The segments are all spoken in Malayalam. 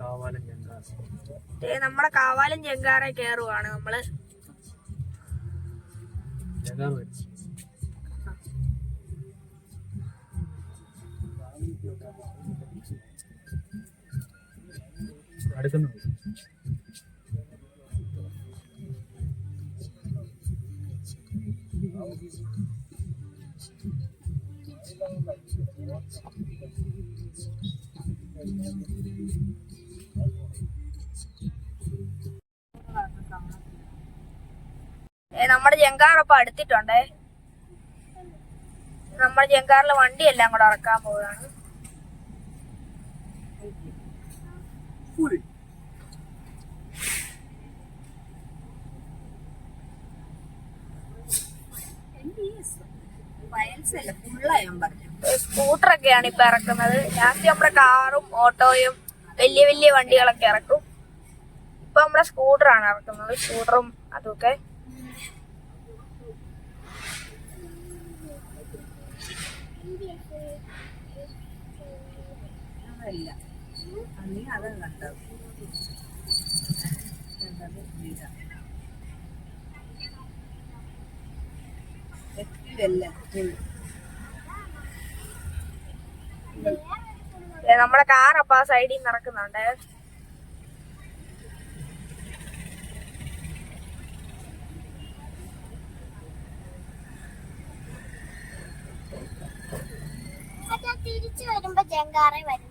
കാവാലം ജങ്കാർ. നമ്മുടെ കാവാലം ജങ്കാറെ കേറുവാണ് നമ്മൾ. ജങ്കാർ വരും അടുക്കുന്നു ഏ നമ്മുടെ ജങ്കാർ ഇപ്പൊ അടുത്തിട്ടുണ്ടേ? നമ്മുടെ ജങ്കാറിലെ വണ്ടി എല്ലാം കൂടെ ഇറക്കാൻ പോവുകയാണ്. സ്കൂട്ടറൊക്കെയാണ് ഇപ്പൊ ഇറക്കുന്നത്. ലാസ്റ്റ് നമ്മുടെ കാറും ഓട്ടോയും വലിയ വലിയ വണ്ടികളൊക്കെ ഇറക്കും. ഇപ്പൊ നമ്മുടെ സ്കൂട്ടറാണ് ഇറക്കുന്നത്. സ്കൂട്ടറും അതൊക്കെ അതല്ല നീ അതും കണ്ടത്. ദേ നമ്മുടെ കാർ അപ്പൊ ആ സൈഡിൽ നടക്കുന്നുണ്ട്. തിരിച്ചു വരുമ്പോ ജങ്കാറേ വരുന്ന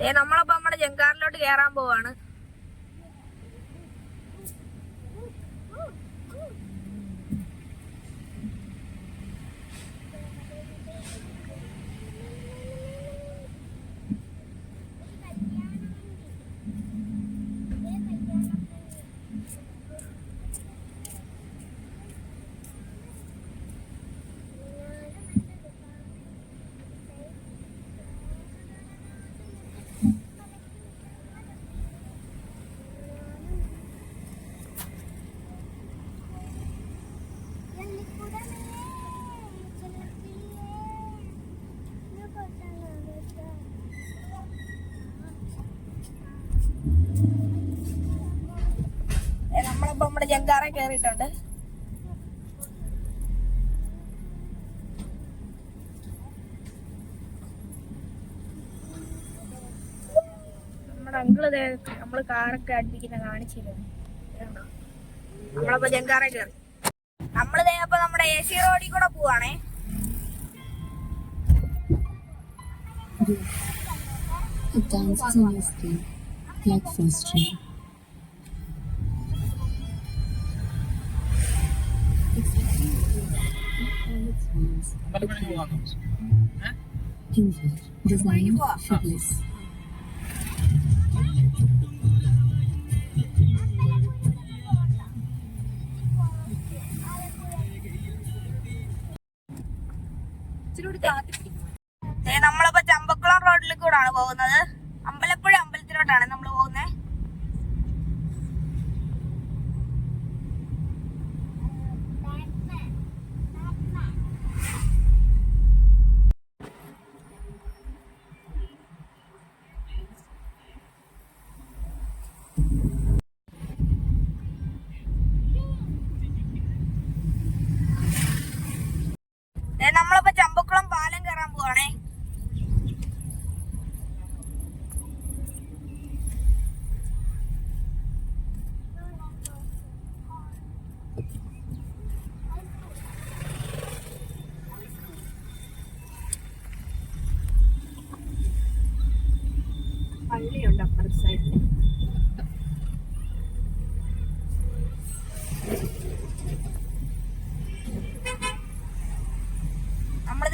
ദേ നമ്മളപ്പോ നമ്മുടെ ജംഗാറിലോട്ട് കേറാൻ പോവാണ്. നമ്മളിപ്പോ നമ്മുടെ ജങ്കാറെ കേറിയിട്ടുണ്ട്. നമ്മുടെ അങ്കിൾ നമ്മൾ കാറൊക്കെ അടുപ്പിക്കുന്ന ഇതുണ്ടോ? നമ്മളപ്പോ ജങ്കാറെ കേറി. നമ്മൾ അപ്പൊ നമ്മുടെ എ സി റോഡിൽ കൂടെ പോവാണേ. ഇതാണ് dances on Black First Trabalhando em óculos. Né? Design.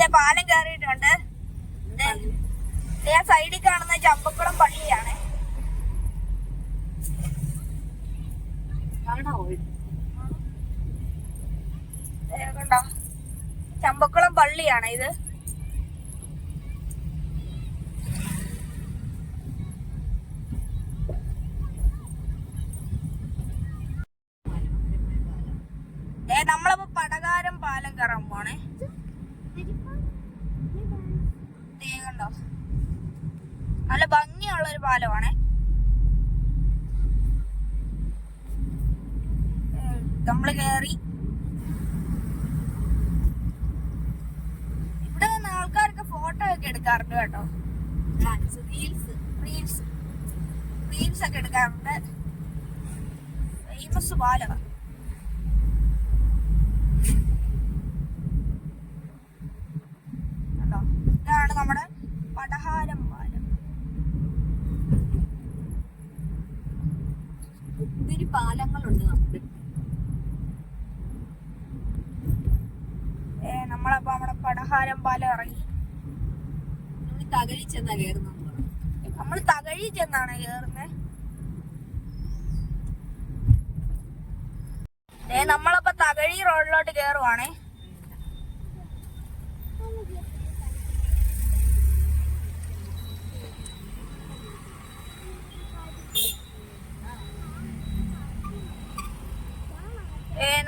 നമ്മളിതേ പാലം കയറിയിട്ടുണ്ട്. ദേ, ദേ ആ സൈഡിൽ കാണുന്ന ചമ്പക്കുളം പള്ളിയാണ്. ദേ ചമ്പക്കുളം പള്ളിയാണ് ഇത് ദേ നമ്മളിപ്പോ പടകാരം പാലം കയറാൻ പോണേ കണ്ടോ നല്ല ഭംഗിയുള്ള ഒരു പാലമാണേ നമ്മൾ കേറി. ഇവിടെ നിന്ന് ആൾക്കാരൊക്കെ ഫോട്ടോ ഒക്കെ എടുക്കാറുണ്ട് കേട്ടോ. റീൽസ് റീൽസ് റീൽസ് ഒക്കെ എടുക്കാറുണ്ട്. ഫേമസ് പാലമാണ് കണ്ടോ ഇതാണ് നമ്മുടെ പടഹാരം പാലം ഒത്തിരി പാലങ്ങളുണ്ട് നമുക്ക്. ഏ നമ്മളപ്പോ അവിടെ പടഹാരം പാലം ഇറങ്ങി. നമ്മൾ തകഴി ചെന്നാ കേറുന്നു നമ്മൾ തകഴി ചെന്നാണ് കേറുന്നത് ഏ നമ്മളപ്പോ തകഴി റോഡിലോട്ട് കേറുവാണേ.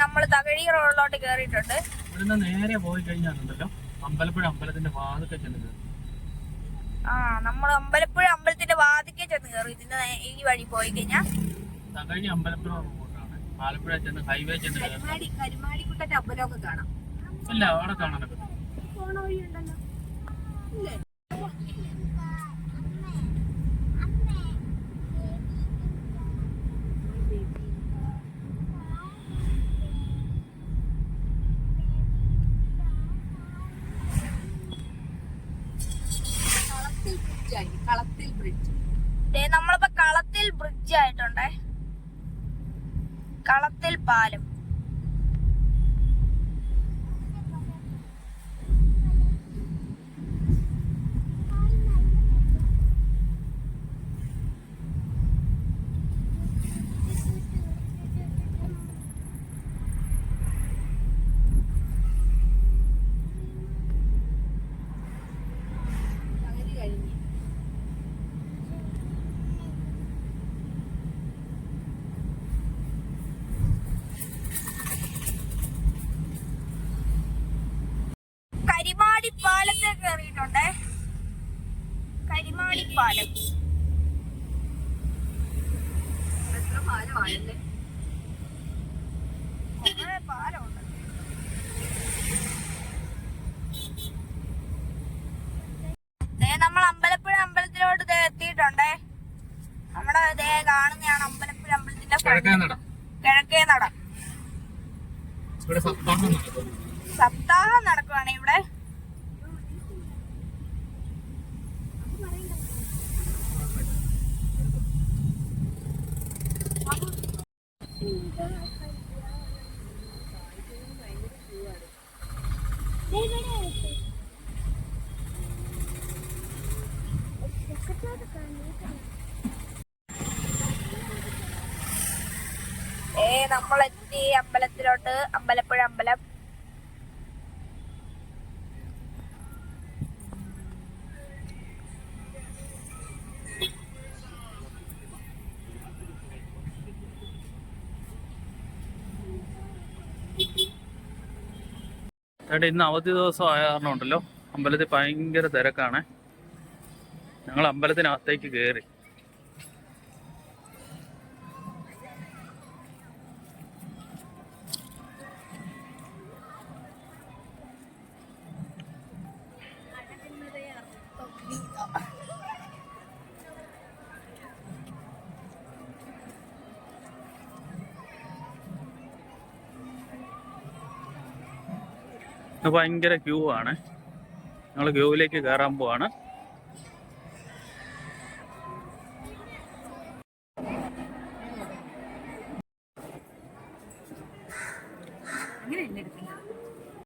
നമ്മൾ തകഴി റോഡിലോട്ട് കയറിയിട്ടുണ്ട് ഇവിടുന്ന് നേരെ പോയി കഴിഞ്ഞാണല്ലോ അമ്പലപ്പുഴ അമ്പലത്തിന്റെ വാതിക്കെ ചെന്നത് ആ നമ്മൾ അമ്പലപ്പുഴ അമ്പലത്തിന്റെ വാതിക്കെ ചെന്ന് കയറും ഇതിന്റെ ഈ വഴി പോയി കഴിഞ്ഞാൽ തകഴി അമ്പലപ്പുഴ റോഡാണ്. ആലപ്പുഴ ചെന്ന് ഹൈവേ ചെന്ന് കരുമാടി കരുമാടിക്കുട്ടന്റെ അമ്പലമൊക്കെ കാണാം. ഇല്ല അവിടെ കാണാനൊക്കെ പോണ വഴിയുണ്ടല്ലോ. ഇല്ലേ ബ്രിഡ്ജ് നമ്മളിപ്പോ കളത്തിൽ ബ്രിഡ്ജ് ആയിട്ടുണ്ടേ. കളത്തിൽ പാലം തകഴി കഴിഞ്ഞ് കരിമാടി പാലത്തെ കയറിയിട്ടുണ്ടേ. കരിമാടി പാലം. എത്ര കുറേ പാലമുണ്ട് ദേ നമ്മൾ അമ്പലപ്പുഴ അമ്പലത്തിലോട്ട് ദേ എത്തിയിട്ടുണ്ടേ നമ്മുടെ ദേ കാണുന്നതാണ് അമ്പലപ്പുഴ അമ്പലത്തിന്റെ front. കിഴക്കേ നട കിഴക്കേ നട ഇവിടെ സപ്താഹം നടക്കും സപ്താഹം നടക്കുവാണ് ഇവിടെ ഏ നമ്മളെത്തി അമ്പലത്തിലോട്ട്. അമ്പലപ്പുഴ അമ്പലം. ചേട്ടാ ഇന്ന് അവധി ദിവസം ആയ കാരണം ഉണ്ടല്ലോ അമ്പലത്തിൽ ഭയങ്കര തിരക്കാണ്. ഞങ്ങൾ അമ്പലത്തിനകത്തേക്ക് കയറി ഭയങ്കര ക്യൂ ആണ്. ഞങ്ങൾ ക്യൂവിലേക്ക് കയറാൻ പോവാണ്.